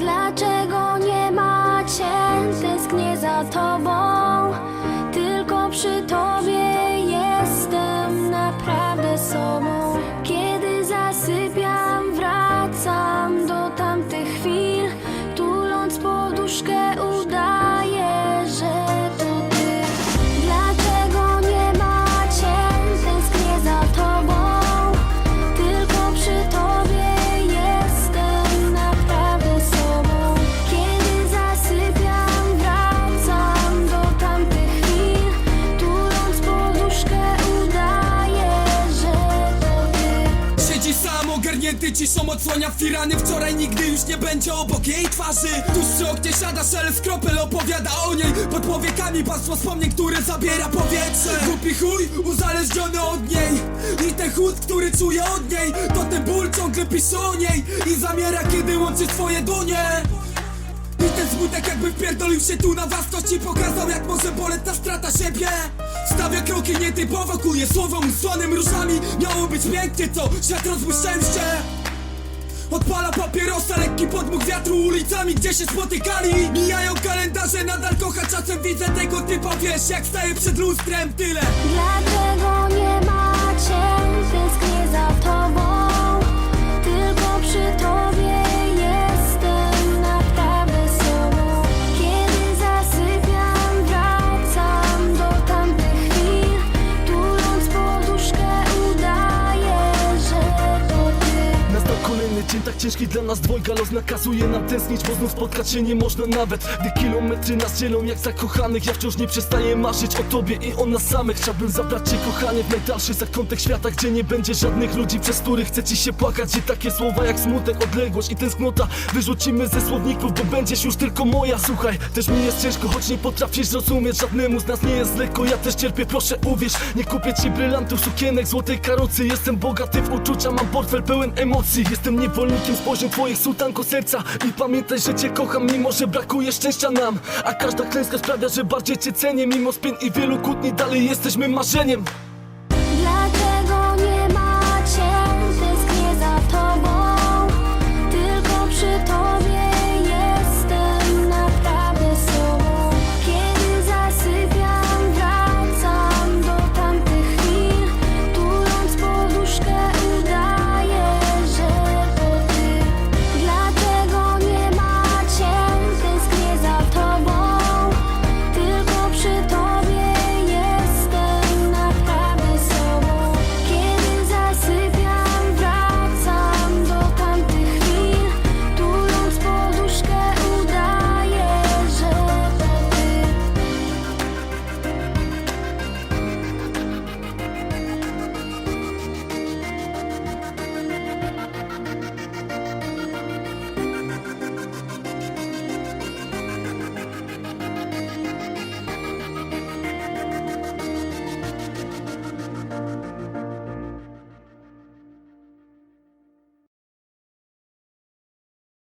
Dlaczego Siedzi sam ogarnięty ciszą odsłania firany Wczoraj nigdy już nie będzie obok jej twarzy. Tuż przy oknie siada szelest kropel opowiada o niej. Pod powiekami pasmo wspomnień, które zabiera powietrze. Głupi chuj, uzależniony od niej. I ten chłód, który czuje od niej. To ten ból ciągle pisze o niej. I zamiera kiedy łączy swoje dłonie smutek jakby wpierdolił się tu na własność I pokazał jak może boleć ta strata siebie. Stawia kroki nietypowo, kuje słowom usłanym różami. Miało być pięknie, co? Świat rozbłyszczałem się Odpala papierosa, lekki podmuch wiatru ulicami, gdzie się spotykali. Mijają kalendarze, nadal kocha, czasem widzę tego typa Wiesz, jak staję przed lustrem, tyle. Dlaczego nie macie? Tak ciężki dla nas dwojga. Los nakazuje nam tęsknić, bo znów spotkać się nie można nawet. Gdy kilometry nas dzielą jak zakochanych Ja wciąż nie przestaję marzyć o tobie i o nas samych. Chciałbym zabrać cię kochanie w najdalszy zakątek świata Gdzie nie będzie żadnych ludzi, przez których chce ci się płakać. I takie słowa jak smutek, odległość i tęsknota Wyrzucimy ze słowników, bo będziesz już tylko moja. Słuchaj, też mi jest ciężko, choć nie potrafisz zrozumieć. Żadnemu z nas nie jest lekko, ja też cierpię, proszę uwierz. Nie kupię ci brylantów, sukienek, złotej karocy. Jestem bogaty w uczucia, mam portfel pełen emocji. Jestem niewolnikiem spojrzeń twoich sułtanko serca I pamiętaj, że cię kocham, mimo że brakuje szczęścia nam. A każda klęska sprawia, że bardziej cię cenię Mimo spień i wielu kłótni, dalej jesteśmy marzeniem